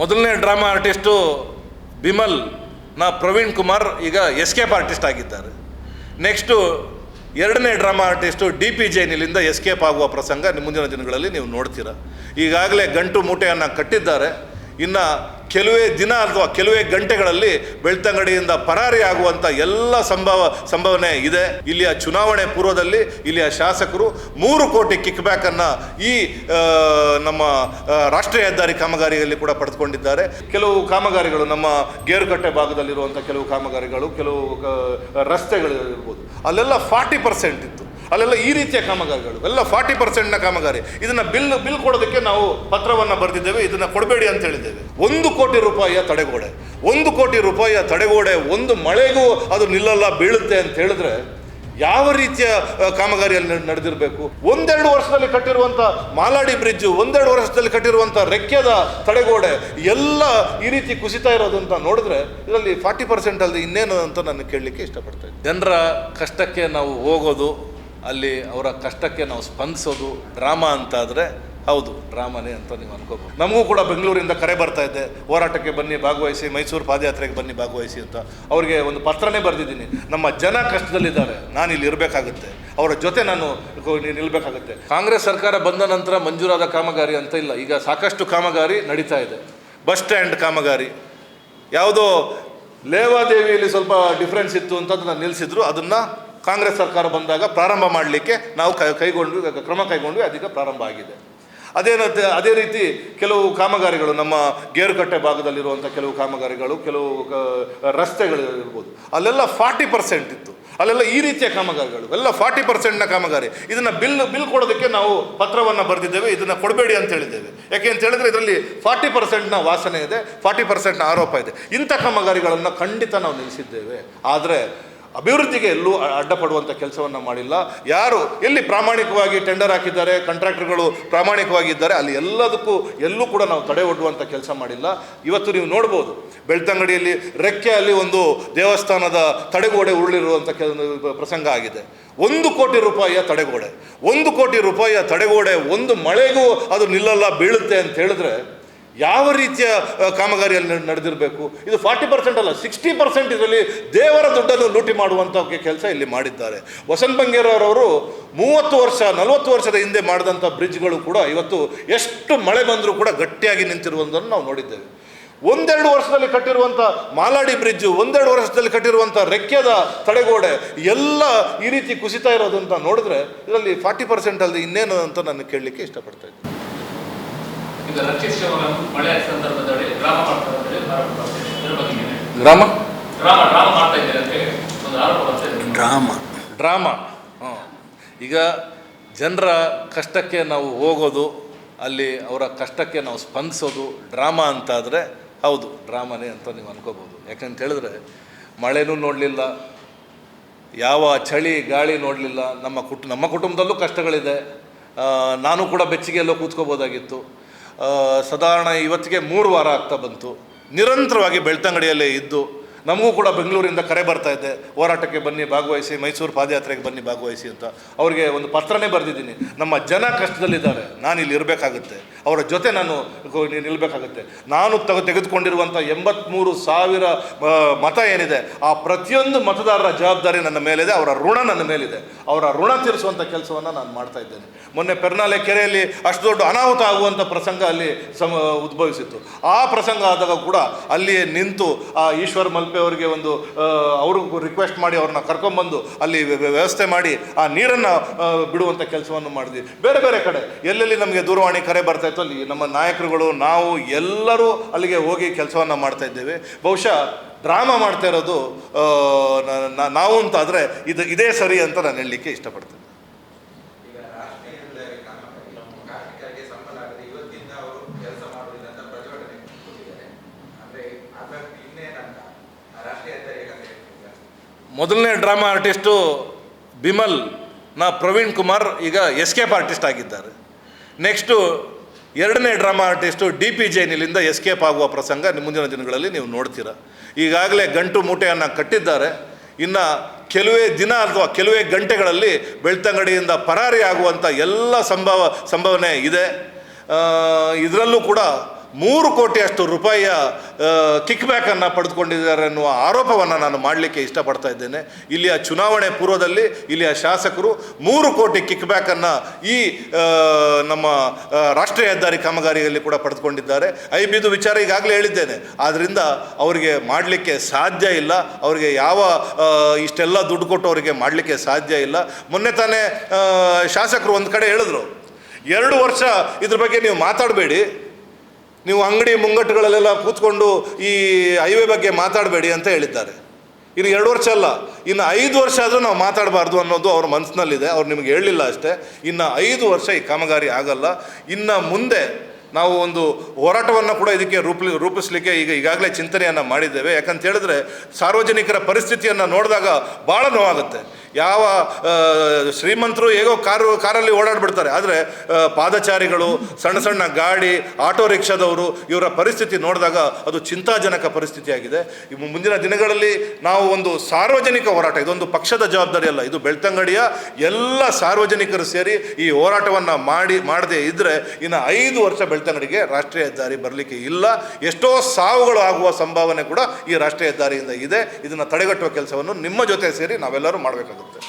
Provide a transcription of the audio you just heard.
ಮೊದಲನೇ drama artist ಬಿಮಲ್ನ ಪ್ರವೀಣ್ ಕುಮಾರ್ ಈಗ ಎಸ್ಕೇಪ್ ಆರ್ಟಿಸ್ಟ್ ಆಗಿದ್ದಾರೆ. ನೆಕ್ಸ್ಟು ಎರಡನೇ ಡ್ರಾಮಾ ಆರ್ಟಿಸ್ಟು ಡಿ ಪಿ ಜೈನಿಲಿಂದ ಎಸ್ಕೇಪ್ ಆಗುವ ಪ್ರಸಂಗ ಮುಂದಿನ ದಿನಗಳಲ್ಲಿ ನೀವು ನೋಡ್ತೀರ. ಈಗಾಗಲೇ ಗಂಟು ಮೂಟೆಯನ್ನು ಕಟ್ಟಿದ್ದಾರೆ. ಇನ್ನು ಕೆಲವೇ ದಿನ ಅಥವಾ ಕೆಲವೇ ಗಂಟೆಗಳಲ್ಲಿ ಬೆಳ್ತಂಗಡಿಯಿಂದ ಪರಾರಿ ಆಗುವಂತ ಎಲ್ಲ ಸಂಭವ, ಸಂಭವನೆ ಇದೆ. ಇಲ್ಲಿಯ ಚುನಾವಣೆ ಪೂರ್ವದಲ್ಲಿ ಇಲ್ಲಿಯ ಶಾಸಕರು ಮೂರು ಕೋಟಿ ಕಿಕ್ ಬ್ಯಾಕನ್ನು ಈ ನಮ್ಮ ರಾಷ್ಟ್ರೀಯ ಹೆದ್ದಾರಿ ಕಾಮಗಾರಿಯಲ್ಲಿ ಕೂಡ ಪಡೆದುಕೊಂಡಿದ್ದಾರೆ. ಕೆಲವು ಕಾಮಗಾರಿಗಳು ನಮ್ಮ ಗೇರುಕಟ್ಟೆ ಭಾಗದಲ್ಲಿರುವಂಥ ಕೆಲವು ಕಾಮಗಾರಿಗಳು, ಕೆಲವು ರಸ್ತೆಗಳು ಇರ್ಬೋದು. ಅಲ್ಲೆಲ್ಲ ಫಾರ್ಟಿ ಪರ್ಸೆಂಟ್ ಅಲ್ಲೆಲ್ಲ ಈ ರೀತಿಯ ಕಾಮಗಾರಿಗಳು, ಎಲ್ಲ ಫಾರ್ಟಿ ಪರ್ಸೆಂಟ್ನ ಕಾಮಗಾರಿ. ಇದನ್ನು ಬಿಲ್ ಬಿಲ್ ಕೊಡೋದಕ್ಕೆ ನಾವು ಪತ್ರವನ್ನು ಬರೆದಿದ್ದೇವೆ, ಇದನ್ನು ಕೊಡಬೇಡಿ ಅಂತ ಹೇಳಿದ್ದೇವೆ. ಒಂದು ಕೋಟಿ ರೂಪಾಯಿಯ ತಡೆಗೋಡೆ, ಒಂದು ಕೋಟಿ ರೂಪಾಯಿಯ ತಡೆಗೋಡೆ, ಒಂದು ಮಳೆಗೂ ಅದು ನಿಲ್ಲಲ್ಲ, ಬೀಳುತ್ತೆ ಅಂತ ಹೇಳಿದ್ರೆ ಯಾವ ರೀತಿಯ ಕಾಮಗಾರಿಯಲ್ಲಿ ನಡೆದಿರಬೇಕು? ಒಂದೆರಡು ವರ್ಷದಲ್ಲಿ ಕಟ್ಟಿರುವಂಥ ಮಾಲಾಡಿ ಬ್ರಿಡ್ಜು, ಒಂದೆರಡು ವರ್ಷದಲ್ಲಿ ಕಟ್ಟಿರುವಂಥ ರೆಕ್ಕೆದ ತಡೆಗೋಡೆ, ಎಲ್ಲ ಈ ರೀತಿ ಕುಸಿತಾ ಇರೋದಂತ ನೋಡಿದ್ರೆ ಇದರಲ್ಲಿ ಫಾರ್ಟಿ ಪರ್ಸೆಂಟ್ ಅಲ್ಲದೆ ಇನ್ನೇನು ಅಂತ ನಾನು ಕೇಳಲಿಕ್ಕೆ ಇಷ್ಟಪಡ್ತೇನೆ ಜನರ ಕಷ್ಟಕ್ಕೆ ನಾವು ಹೋಗೋದು ಅಲ್ಲಿ ಅವರ ಕಷ್ಟಕ್ಕೆ ನಾವು ಸ್ಪಂದಿಸೋದು ಡ್ರಾಮಾ ಅಂತಾದರೆ ಹೌದು, ಡ್ರಾಮಾನೇ ಅಂತ ನೀವು ಅನ್ಕೋಬೋದು ನಮಗೂ ಕೂಡ ಬೆಂಗಳೂರಿಂದ ಕರೆ ಬರ್ತಾ ಇದ್ದೆ ಹೋರಾಟಕ್ಕೆ ಬನ್ನಿ, ಭಾಗವಹಿಸಿ, ಮೈಸೂರು ಪಾದಯಾತ್ರೆಗೆ ಬನ್ನಿ, ಭಾಗವಹಿಸಿ ಅಂತ. ಅವರಿಗೆ ಒಂದು ಪತ್ರನೇ ಬರೆದಿದ್ದೀನಿ. ನಮ್ಮ ಜನ ಕಷ್ಟದಲ್ಲಿದ್ದಾರೆ ನಾನು ಇಲ್ಲಿ ಇರಬೇಕಾಗುತ್ತೆ. ಅವರ ಜೊತೆ ನಾನು ನಿಲ್ಲಬೇಕಾಗುತ್ತೆ ಕಾಂಗ್ರೆಸ್ ಸರ್ಕಾರ ಬಂದ ನಂತರ ಮಂಜೂರಾದ ಕಾಮಗಾರಿ ಅಂತ ಇಲ್ಲ. ಈಗ ಸಾಕಷ್ಟು ಕಾಮಗಾರಿ ನಡೀತಾ ಇದೆ. ಬಸ್ ಸ್ಟ್ಯಾಂಡ್ ಕಾಮಗಾರಿ. ಯಾವುದೋ ಲೇವಾದೇವಿಯಲ್ಲಿ ಸ್ವಲ್ಪ ಡಿಫ್ರೆನ್ಸ್ ಇತ್ತು ಅಂತ ಅದನ್ನು ನಿಲ್ಲಿಸಿದ್ರು ಅದನ್ನು ಕಾಂಗ್ರೆಸ್ ಸರ್ಕಾರ ಬಂದಾಗ ಪ್ರಾರಂಭ ಮಾಡಲಿಕ್ಕೆ ನಾವು ಕೈಗೊಂಡ್ವಿ ಕ್ರಮ ಕೈಗೊಂಡ್ವಿ ಅದೀಗ ಪ್ರಾರಂಭ ಆಗಿದೆ. ಅದೇನಂತೆ ಅದೇ ರೀತಿ ಕೆಲವು ಕಾಮಗಾರಿಗಳು, ನಮ್ಮ ಗೇರುಕಟ್ಟೆ ಭಾಗದಲ್ಲಿರುವಂಥ ಕೆಲವು ಕಾಮಗಾರಿಗಳು, ಕೆಲವು ರಸ್ತೆಗಳು ಇರ್ಬೋದು. ಅಲ್ಲೆಲ್ಲ ಫಾರ್ಟಿ ಪರ್ಸೆಂಟ್ ಇತ್ತು. ಅಲ್ಲೆಲ್ಲ ಈ ರೀತಿಯ ಕಾಮಗಾರಿಗಳು, ಎಲ್ಲ ಫಾರ್ಟಿ ಪರ್ಸೆಂಟ್ನ ಕಾಮಗಾರಿ. ಇದನ್ನು ಬಿಲ್ ಬಿಲ್ ಕೊಡೋದಕ್ಕೆ ನಾವು ಪತ್ರವನ್ನು ಬರೆದಿದ್ದೇವೆ, ಇದನ್ನು ಕೊಡಬೇಡಿ ಅಂತ ಹೇಳಿದ್ದೇವೆ. ಯಾಕೆ ಅಂತ ಹೇಳಿದ್ರೆ ಇದರಲ್ಲಿ ಫಾರ್ಟಿ ಪರ್ಸೆಂಟ್ನ ವಾಸನೆ ಇದೆ, ಫಾರ್ಟಿ ಪರ್ಸೆಂಟ್ನ ಆರೋಪ ಇದೆ. ಇಂಥ ಕಾಮಗಾರಿಗಳನ್ನು ಖಂಡಿತ ನಾವು ನಿಲ್ಲಿಸಿದ್ದೇವೆ. ಆದರೆ ಅಭಿವೃದ್ಧಿಗೆ ಎಲ್ಲೂ ಅಡ್ಡಪಡುವಂಥ ಕೆಲಸವನ್ನು ಮಾಡಿಲ್ಲ. ಯಾರು, ಎಲ್ಲಿ ಪ್ರಾಮಾಣಿಕವಾಗಿ ಟೆಂಡರ್ ಹಾಕಿದ್ದಾರೆ ಕಾಂಟ್ರಾಕ್ಟರ್ಗಳು ಪ್ರಾಮಾಣಿಕವಾಗಿದ್ದಾರೆ ಅಲ್ಲಿ ಎಲ್ಲದಕ್ಕೂ, ಎಲ್ಲೂ ಕೂಡ ನಾವು ತಡೆ ಒಡ್ಡುವಂಥ ಕೆಲಸ ಮಾಡಿಲ್ಲ. ಇವತ್ತು ನೀವು ನೋಡ್ಬೋದು, ಬೆಳ್ತಂಗಡಿಯಲ್ಲಿ ರೆಕ್ಕೆ ಅಲ್ಲಿ ಒಂದು ದೇವಸ್ಥಾನದ ತಡೆಗೋಡೆ ಉರುಳಿರುವಂಥ ಕೆಲ, ಪ್ರಸಂಗ ಆಗಿದೆ. ಒಂದು ಕೋಟಿ ರೂಪಾಯಿಯ ತಡೆಗೋಡೆ. ಒಂದು ಕೋಟಿ ರೂಪಾಯಿಯ ತಡೆಗೋಡೆ, ಒಂದು ಮಳೆಗೂ ಅದು ನಿಲ್ಲಲ್ಲ, ಬೀಳುತ್ತೆ ಅಂತ ಹೇಳಿದ್ರೆ ಯಾವ ರೀತಿಯ ಕಾಮಗಾರಿಯಲ್ಲಿ ನಡೆದಿರಬೇಕು? ಇದು ಫಾರ್ಟಿ ಪರ್ಸೆಂಟ್ ಅಲ್ಲ, ಸಿಕ್ಸ್ಟಿ ಪರ್ಸೆಂಟ್ ಇದರಲ್ಲಿ ದೇವರ ದುಡ್ಡನ್ನು ಲೂಟಿ ಮಾಡುವಂಥ ಕೆಲಸ ಇಲ್ಲಿ ಮಾಡಿದ್ದಾರೆ. ವಸಂತ ಬಂಗೇರವರವರು ಮೂವತ್ತು ವರ್ಷ, ನಲವತ್ತು ವರ್ಷದ ಹಿಂದೆ ಮಾಡಿದಂಥ ಬ್ರಿಡ್ಜ್ಗಳು ಕೂಡ ಇವತ್ತು ಎಷ್ಟು ಮಳೆ ಬಂದರೂ ಕೂಡ ಗಟ್ಟಿಯಾಗಿ ನಿಂತಿರುವುದನ್ನು ನಾವು ನೋಡಿದ್ದೇವೆ. ಒಂದೆರಡು ವರ್ಷದಲ್ಲಿ ಕಟ್ಟಿರುವಂಥ ಮಾಲಾಡಿ ಬ್ರಿಡ್ಜು, ಒಂದೆರಡು ವರ್ಷದಲ್ಲಿ ಕಟ್ಟಿರುವಂಥ ರೆಕ್ಕೆದ ತಡೆಗೋಡೆ, ಎಲ್ಲ ಈ ರೀತಿ ಕುಸಿತಾ ಇರೋದಂತ ನೋಡಿದ್ರೆ ಇದರಲ್ಲಿ ಫಾರ್ಟಿ ಪರ್ಸೆಂಟ್ ಅಲ್ಲದೆ ಇನ್ನೇನು ಅಂತ ನಾನು ಕೇಳಲಿಕ್ಕೆ ಇಷ್ಟಪಡ್ತಾ ಇದ್ದೀನಿ. ಈಗ ರಕ್ಷಿತ್ ಶವರನ್ನು ಮಳೆ ಸಂದರ್ಭದಲ್ಲಿ ಡ್ರಾಮ. ಬಗ್ಗೆ ಡ್ರಾಮ ಡ್ರಾಮ ಮಾಡ್ತಾ ಇದ್ದಾರೆ ಅಂತ ಒಂದು ಆರೋಪ ಬರ್ತಾ ಇದೆ ಡ್ರಾಮಾ ಡ್ರಾಮಾ ಹಾಂ. ಈಗ ಜನರ ಕಷ್ಟಕ್ಕೆ ನಾವು ಹೋಗೋದು ಅಲ್ಲಿ ಅವರ ಕಷ್ಟಕ್ಕೆ ನಾವು ಸ್ಪಂದಿಸೋದು ಡ್ರಾಮಾ ಅಂತಾದರೆ ಹೌದು ಡ್ರಾಮಾನೇ ಅಂತ ನೀವು ಅನ್ಕೋಬೋದು ಯಾಕಂತ ಹೇಳಿದ್ರೆ ಮಳೆನೂ ನೋಡಲಿಲ್ಲ ಯಾವ ಚಳಿ ಗಾಳಿ ನೋಡಲಿಲ್ಲ ನಮ್ಮ ಕುಟು ನಮ್ಮ ಕುಟುಂಬದಲ್ಲೂ ಕಷ್ಟಗಳಿದೆ. ನಾನು ಕೂಡ ಬೆಚ್ಚಿಗೆಲ್ಲೋ ಕೂತ್ಕೋಬೋದಾಗಿತ್ತು. ಸಾಧಾರಣ ಇವತ್ತಿಗೆ ಮೂರು ವಾರ ಆಗ್ತಾ ಬಂತು. ನಿರಂತರವಾಗಿ ಬೆಳ್ತಂಗಡಿಯಲ್ಲೇ ಇದ್ದು ನಮಗೂ ಕೂಡ ಬೆಂಗಳೂರಿಂದ ಕರೆ ಬರ್ತಾ ಇದ್ದೆ ಹೋರಾಟಕ್ಕೆ ಬನ್ನಿ, ಭಾಗವಹಿಸಿ, ಮೈಸೂರು ಪಾದಯಾತ್ರೆಗೆ ಬನ್ನಿ, ಭಾಗವಹಿಸಿ ಅಂತ. ಅವರಿಗೆ ಒಂದು ಪತ್ರನೇ ಬರೆದಿದ್ದೀನಿ. ನಮ್ಮ ಜನ ಕಷ್ಟದಲ್ಲಿದ್ದಾರೆ. ನಾನು ಇಲ್ಲಿ ಇರಬೇಕಾಗುತ್ತೆ. ಅವರ ಜೊತೆ ನಾನು ನಿಲ್ಲಬೇಕಾಗುತ್ತೆ ನಾನು ತಗ ತೆಗೆದುಕೊಂಡಿರುವಂಥ ಎಂಬತ್ತ್ಮೂರು ಸಾವಿರ ಮತ ಏನಿದೆ, ಆ ಪ್ರತಿಯೊಂದು ಮತದಾರರ ಜವಾಬ್ದಾರಿ ನನ್ನ ಮೇಲಿದೆ. ಅವರ ಋಣ ನನ್ನ ಮೇಲಿದೆ. ಅವರ ಋಣ ತೀರಿಸುವಂಥ ಕೆಲಸವನ್ನು ನಾನು ಮಾಡ್ತಾ ಇದ್ದೇನೆ. ಮೊನ್ನೆ ಪೆರ್ನಾಲೆ ಕೆರೆಯಲ್ಲಿ ಅಷ್ಟು ದೊಡ್ಡ ಅನಾಹುತ ಆಗುವಂಥ ಪ್ರಸಂಗ ಅಲ್ಲಿ ಸಮ ಉದ್ಭವಿಸಿತ್ತು. ಆ ಪ್ರಸಂಗ ಆದಾಗ ಕೂಡ ಅಲ್ಲಿಯೇ ನಿಂತು ಆ ಈಶ್ವರ್ ಮಲ್ಪೆ ಅವರಿಗೆ ಒಂದು ಅವರು ರಿಕ್ವೆಸ್ಟ್ ಮಾಡಿ ಅವ್ರನ್ನ ಕರ್ಕೊಂಬಂದು ಅಲ್ಲಿ ವ್ಯ- ವ್ಯ- ವ್ಯವಸ್ಥೆ ಮಾಡಿ ಆ ನೀರನ್ನು ಬಿಡುವಂಥ ಕೆಲಸವನ್ನು ಮಾಡಿದ್ವಿ. ಬೇರೆ ಬೇರೆ ಕಡೆ, ಎಲ್ಲೆಲ್ಲಿ ನಮಗೆ ದೂರವಾಣಿ ಕರೆ ಬರ್ತಾ ಇತ್ತು, ಅಲ್ಲಿ ನಮ್ಮ ನಾಯಕರುಗಳು, ನಾವು ಎಲ್ಲರೂ ಅಲ್ಲಿಗೆ ಹೋಗಿ ಕೆಲಸವನ್ನು ಮಾಡ್ತಾ ಇದ್ದೇವೆ. ಬಹುಶಃ ಡ್ರಾಮಾ ಮಾಡ್ತಾ ಇರೋದು ನಾವು ಅಂತಾದರೆ ಇದು ಇದೇ ಸರಿ ಅಂತ ನಾನು ಹೇಳಲಿಕ್ಕೆ ಇಷ್ಟಪಡ್ತೇನೆ ಈಗ ರಾಷ್ಟ್ರೀಯ ಹೆದ್ದಾರಿ ಕಾಮಗಾರಿ ಕಾರ್ಮಿಕರಿಗೆ ಸಂಬಳ ಆಗದೆ ಇವತ್ತಿಂದ ಅವರು ಕೆಲಸ ಮಾಡುವುದಿಲ್ಲ ಅಂತ ಪ್ರತಿಭಟನೆ ಕೊಟ್ಟಿದ್ದಾರೆ ಅಂದ್ರೆ ಅದಕ್ಕೆ ಇನ್ನೇನಂತ ಆ ರಾಷ್ಟ್ರೀಯ ಹೆದ್ದಾರಿ ಕಥೆ ಹೇಳ್ತೀರಾ? ಮೊದಲನೇ ಡ್ರಾಮಾ ಆರ್ಟಿಸ್ಟು ಬಿಮಲ್ನ ಪ್ರವೀಣ್ ಕುಮಾರ್ ಈಗ ಎಸ್ಕೇಪ್ ಆರ್ಟಿಸ್ಟ್ ಆಗಿದ್ದಾರೆ. ನೆಕ್ಸ್ಟು ಎರಡನೇ ಡ್ರಾಮಾ ಆರ್ಟಿಸ್ಟು ಡಿ ಪಿ ಜೈನಿಲಿಂದ ಎಸ್ಕೇಪ್ ಆಗುವ ಪ್ರಸಂಗ ಮುಂದಿನ ದಿನಗಳಲ್ಲಿ ನೀವು ನೋಡ್ತೀರ. ಈಗಾಗಲೇ ಗಂಟು ಮೂಟೆಯನ್ನು ಕಟ್ಟಿದ್ದಾರೆ. ಇನ್ನು ಕೆಲವೇ ದಿನ ಅಥವಾ ಕೆಲವೇ ಗಂಟೆಗಳಲ್ಲಿ ಬೆಳ್ತಂಗಡಿಯಿಂದ ಪರಾರಿ ಆಗುವಂಥ ಎಲ್ಲ ಸಂಭವ, ಸಂಭವನೆ ಇದೆ. ಇದರಲ್ಲೂ ಕೂಡ ಮೂರು ಕೋಟಿಯಷ್ಟು ರೂಪಾಯಿಯ ಕಿಕ್ ಬ್ಯಾಕನ್ನು ಪಡೆದುಕೊಂಡಿದ್ದಾರೆ ಅನ್ನುವ ಆರೋಪವನ್ನು ನಾನು ಮಾಡಲಿಕ್ಕೆ ಇಷ್ಟಪಡ್ತಾ ಇದ್ದೇನೆ. ಇಲ್ಲಿಯ ಚುನಾವಣೆ ಪೂರ್ವದಲ್ಲಿ ಇಲ್ಲಿಯ ಶಾಸಕರು ಮೂರು ಕೋಟಿ ಕಿಕ್ ಬ್ಯಾಕನ್ನು ಈ ನಮ್ಮ ರಾಷ್ಟ್ರೀಯ ಹೆದ್ದಾರಿ ಕಾಮಗಾರಿಯಲ್ಲಿ ಕೂಡ ಪಡೆದುಕೊಂಡಿದ್ದಾರೆ. ಐ ಬಿದು ವಿಚಾರ ಈಗಾಗಲೇ ಹೇಳಿದ್ದೇನೆ. ಆದ್ದರಿಂದ ಅವರಿಗೆ ಮಾಡಲಿಕ್ಕೆ ಸಾಧ್ಯ ಇಲ್ಲ. ಅವರಿಗೆ ಯಾವ ಇಷ್ಟೆಲ್ಲ ದುಡ್ಡು ಕೊಟ್ಟು ಅವರಿಗೆ ಮಾಡಲಿಕ್ಕೆ ಸಾಧ್ಯ ಇಲ್ಲ. ಮೊನ್ನೆ ತಾನೇ ಶಾಸಕರು ಒಂದು ಕಡೆ ಹೇಳಿದ್ರು. ಎರಡು ವರ್ಷ ಇದ್ರ ಬಗ್ಗೆ ನೀವು ಮಾತಾಡಬೇಡಿ. ನೀವು ಅಂಗಡಿ ಮುಂಗಟ್ಟುಗಳಲ್ಲೆಲ್ಲ ಕೂತ್ಕೊಂಡು ಈ ಹೈವೇ ಬಗ್ಗೆ ಮಾತಾಡಬೇಡಿ ಅಂತ ಹೇಳಿದ್ದಾರೆ. ಇನ್ನು ಎರಡು ವರ್ಷ ಅಲ್ಲ, ಇನ್ನು ಐದು ವರ್ಷ ಆದರೂ ನಾವು ಮಾತಾಡಬಾರ್ದು ಅನ್ನೋದು ಅವ್ರ ಮನಸ್ಸಿನಲ್ಲಿದೆ. ಅವ್ರು ನಿಮಗೆ ಹೇಳಲಿಲ್ಲ ಅಷ್ಟೇ. ಇನ್ನು ಐದು ವರ್ಷ ಈ ಕಾಮಗಾರಿ ಆಗಲ್ಲ. ಇನ್ನು ಮುಂದೆ ನಾವು ಒಂದು ಹೋರಾಟವನ್ನು ಕೂಡ ಇದಕ್ಕೆ ರೂಪಲಿ ರೂಪಿಸಲಿಕ್ಕೆ ಈಗ ಈಗಾಗಲೇ ಚಿಂತನೆಯನ್ನು ಮಾಡಿದ್ದೇವೆ. ಯಾಕಂತ ಹೇಳಿದ್ರೆ ಸಾರ್ವಜನಿಕರ ಪರಿಸ್ಥಿತಿಯನ್ನು ನೋಡಿದಾಗ ಭಾಳ ನೋವಾಗುತ್ತೆ. ಯಾವ ಶ್ರೀಮಂತರು ಹೇಗೋ ಕಾರು, ಕಾರಲ್ಲಿ ಓಡಾಡ್ಬಿಡ್ತಾರೆ. ಆದರೆ ಪಾದಚಾರಿಗಳು, ಸಣ್ಣ ಸಣ್ಣ ಗಾಡಿ, ಆಟೋ ರಿಕ್ಷಾದವರು, ಇವರ ಪರಿಸ್ಥಿತಿ ನೋಡಿದಾಗ ಅದು ಚಿಂತಾಜನಕ ಪರಿಸ್ಥಿತಿಯಾಗಿದೆ. ಮುಂದಿನ ದಿನಗಳಲ್ಲಿ ನಾವು ಒಂದು ಸಾರ್ವಜನಿಕ ಹೋರಾಟ, ಇದೊಂದು ಪಕ್ಷದ ಜವಾಬ್ದಾರಿ ಅಲ್ಲ, ಇದು ಬೆಳ್ತಂಗಡಿಯ ಎಲ್ಲ ಸಾರ್ವಜನಿಕರು ಸೇರಿ ಈ ಹೋರಾಟವನ್ನು ಮಾಡಿ, ಮಾಡದೇ ಇದ್ದರೆ ಇನ್ನು ಐದು ವರ್ಷ ಬೆಳ್ತಂಗಡಿಗೆ ರಾಷ್ಟ್ರೀಯ ಹೆದ್ದಾರಿ ಬರಲಿಕ್ಕೆ ಇಲ್ಲ. ಎಷ್ಟೋ ಸಾವುಗಳು ಆಗುವ ಸಂಭಾವನೆ ಕೂಡ ಈ ರಾಷ್ಟ್ರೀಯ ಹೆದ್ದಾರಿಯಿಂದ ಇದೆ. ಇದನ್ನು ತಡೆಗಟ್ಟುವ ಕೆಲಸವನ್ನು ನಿಮ್ಮ ಜೊತೆ ಸೇರಿ ನಾವೆಲ್ಲರೂ ಮಾಡಬೇಕಾಗುತ್ತೆ. ಆಗುತ್ತೆ